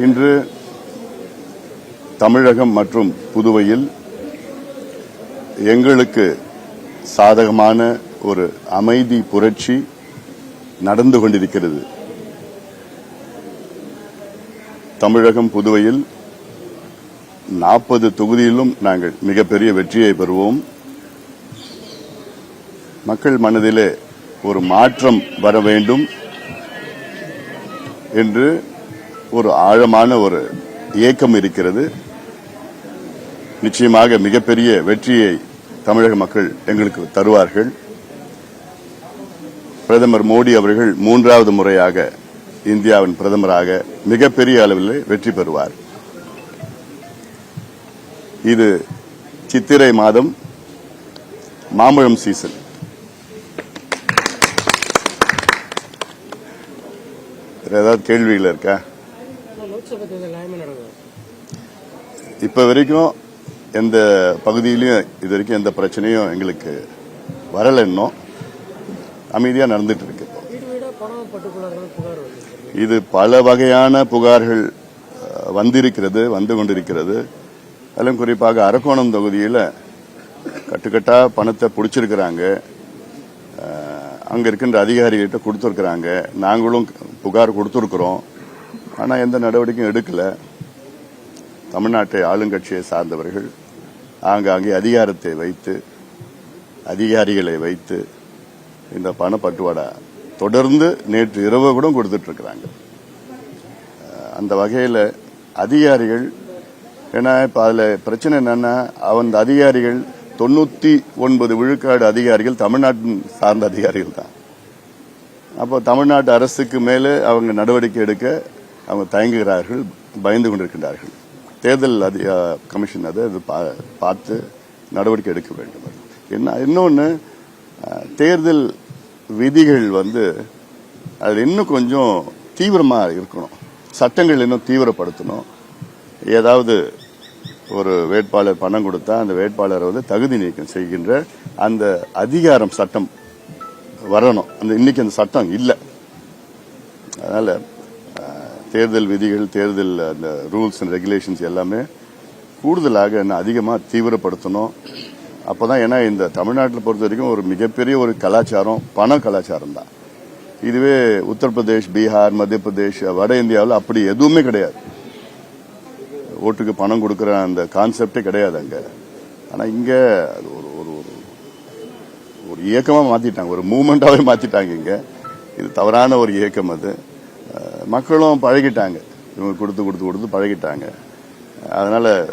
இன்று தமிழகம் மற்றும் புதுவையில் எங்களுக்கு சாதகமான ஒரு அமைதி புரட்சி நடந்து கொண்டிருக்கிறது. தமிழகம் புதுவையில் நாற்பது தொகுதியிலும் நாங்கள் மிகப்பெரிய வெற்றியை பெறுவோம். மக்கள் மனதிலே ஒரு மாற்றம் வர வேண்டும் என்று ஒரு ஆழமான ஒரு ஏக்கம் இருக்கிறது. நிச்சயமாக மிகப்பெரிய வெற்றியை தமிழக மக்கள் எங்களுக்கு தருவார்கள். பிரதமர் மோடி அவர்கள் மூன்றாவது முறையாக இந்தியாவின் பிரதமராக மிகப்பெரிய அளவில் வெற்றி பெறுவார். இது சித்திரை மாதம் மாம்பழம் சீசன். ஏதாவது கேள்விகள் இருக்கா? இப்ப வரைக்கும் எந்த பகுதியிலையும் இது வரைக்கும் எந்த பிரச்சனையும் எங்களுக்கு வரல இன்னும் அமைதியா நடந்துட்டு இருக்கு. இது பல வகையான புகார்கள் வந்திருக்கிறது வந்து கொண்டிருக்கிறது. அதிலும் குறிப்பாக அரக்கோணம் தொகுதியில் கட்டுக்கட்டா பணத்தை பிடிச்சிருக்கிறாங்க. அங்கே அங்க இருக்கின்ற அதிகாரிகிட்ட கொடுத்துருக்குறாங்க. நாங்களும் புகார் கொடுத்துருக்குறோம். ஆனால் எந்த நடவடிக்கையும் எடுக்கலை. தமிழ்நாட்டை ஆளுங்கட்சியை சார்ந்தவர்கள் ஆங்காங்கே அதிகாரத்தை வைத்து அதிகாரிகளை வைத்து இந்த பணப்பட்டுவாடா தொடர்ந்து நேற்று இரவு கூட கொடுத்துட்டு இருக்கிறாங்க அந்த வகையில் அதிகாரிகள் ஏன்னா இப்போ அதில் பிரச்சனை என்னன்னா அந்த அதிகாரிகள் தொண்ணூற்றி ஒன்பது விழுக்காடு அதிகாரிகள் தமிழ்நாட்டின் சார்ந்த அதிகாரிகள் தான். அப்போ தமிழ்நாட்டு அரசுக்கு மேலே அவங்க நடவடிக்கை எடுக்க அவங்க தயங்குகிறார்கள் பயந்து கொண்டிருக்கின்றார்கள். தேர்தல் அதி கமிஷன் அதை அது பா- பார்த்து நடவடிக்கை எடுக்க வேண்டும். என்ன இன்னொன்று தேர்தல் விதிகள் வந்து அதில் இன்னும் கொஞ்சம் தீவிரமாக இருக்கணும். சட்டங்கள் இன்னும் தீவிரப்படுத்தணும். ஏதாவது ஒரு வேட்பாளர் பணம் கொடுத்தா அந்த வேட்பாளரை வந்து தகுதி நீக்கம் செய்கின்ற அந்த அதிகாரம் சட்டம் வரணும். அந்த இன்னைக்கு அந்த சட்டம் இல்லை. அதனால தேர்தல் விதிகள் தேர்தல் அந்த ரூல்ஸ் அண்ட் ரெகுலேஷன்ஸ் எல்லாமே கூடுதலாக இன்னும் அதிகமாக தீவிரப்படுத்தணும். அப்போதான் ஏன்னா இந்த தமிழ்நாட்டில் பொறுத்த வரைக்கும் ஒரு மிகப்பெரிய ஒரு கலாச்சாரம் பண கலாச்சாரம் தான். இதுவே உத்தரப்பிரதேஷ் பீகார் மத்திய பிரதேஷ் வட இந்தியாவில் அப்படி எதுவுமே கிடையாது. ஓட்டுக்கு பணம் கொடுக்குற அந்த கான்செப்டே கிடையாது அங்கே. ஆனால் இங்கே அது ஒரு ஒரு ஒரு ஒரு இயக்கமாக மாற்றிட்டாங்க ஒரு மூமெண்ட்டாகவே மாற்றிட்டாங்க இங்கே. இது தவறான ஒரு இயக்கம் அது. மக்களும் பழகிட்டாங்க. இவங்க கொடுத்து கொடுத்து கொடுத்து பழகிட்டாங்க. அதனால